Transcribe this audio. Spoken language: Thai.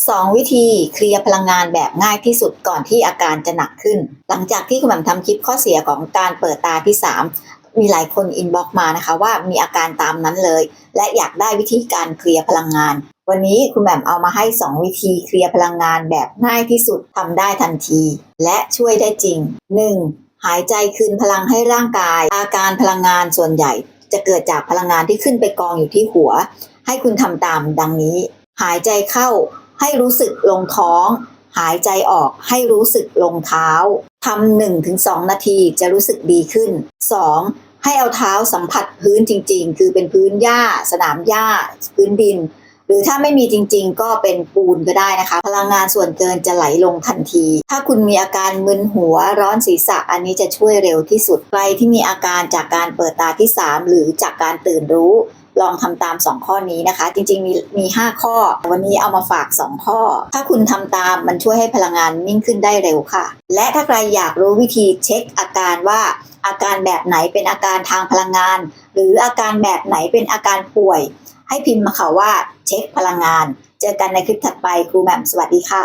2 วิธีเคลียร์พลังงานแบบง่ายที่สุดก่อนที่อาการจะหนักขึ้น หลังจากที่คุณแหม่มทำคลิปข้อเสียของการเปิดตาที่ 3 มีหลายคนอินบ็อกมานะคะว่ามีอาการตามนั้นเลย และอยากได้วิธีการเคลียร์พลังงาน วันนี้คุณแหม่มเอามาให้ 2 วิธีเคลียร์พลังงานแบบง่ายที่สุดทำได้ทันที และช่วยได้จริง 1. หายใจคืนพลังให้ร่างกาย อาการพลังงานส่วนใหญ่ จะเกิดจากพลังงานที่ขึ้นไปกองอยู่ที่หัว ให้คุณทำตามดังนี้ หายใจเข้า ให้รู้สึกลงท้อง หายใจออกให้รู้สึกลงเท้าทำหนึ่งถึงสองนาทีจะรู้สึกดีขึ้น 2. ให้เอาเท้าสัมผัสพื้นจริง ๆ คือเป็นพื้นหญ้า สนามหญ้า พื้นดิน หรือถ้าไม่มีจริง ๆ ก็เป็นปูนก็ได้นะคะ พลังงานส่วนเกินจะไหลลงทันที ถ้าคุณมีอาการมึนหัวร้อนศีรษะอันนี้จะช่วยเร็วที่สุดใครที่มีอาการจากการเปิดตาที่ 3 หรือจากการตื่นรู้ ลองทำตาม 2 ข้อนี้นะคะ จริงๆ มีมี 5 ข้อ วันนี้เอามาฝาก 2 ข้อ ถ้าคุณทำตามมันช่วยให้พลังงานนิ่งขึ้นได้เร็วค่ะ และถ้าใครอยากรู้วิธีเช็คอาการว่าอาการแบบไหนเป็นอาการทางพลังงาน หรืออาการแบบไหนเป็นอาการป่วย ให้พิมพ์มาค่ะว่าเช็คพลังงาน เจอกันในคลิปถัดไปครูแหม่มสวัสดีค่ะ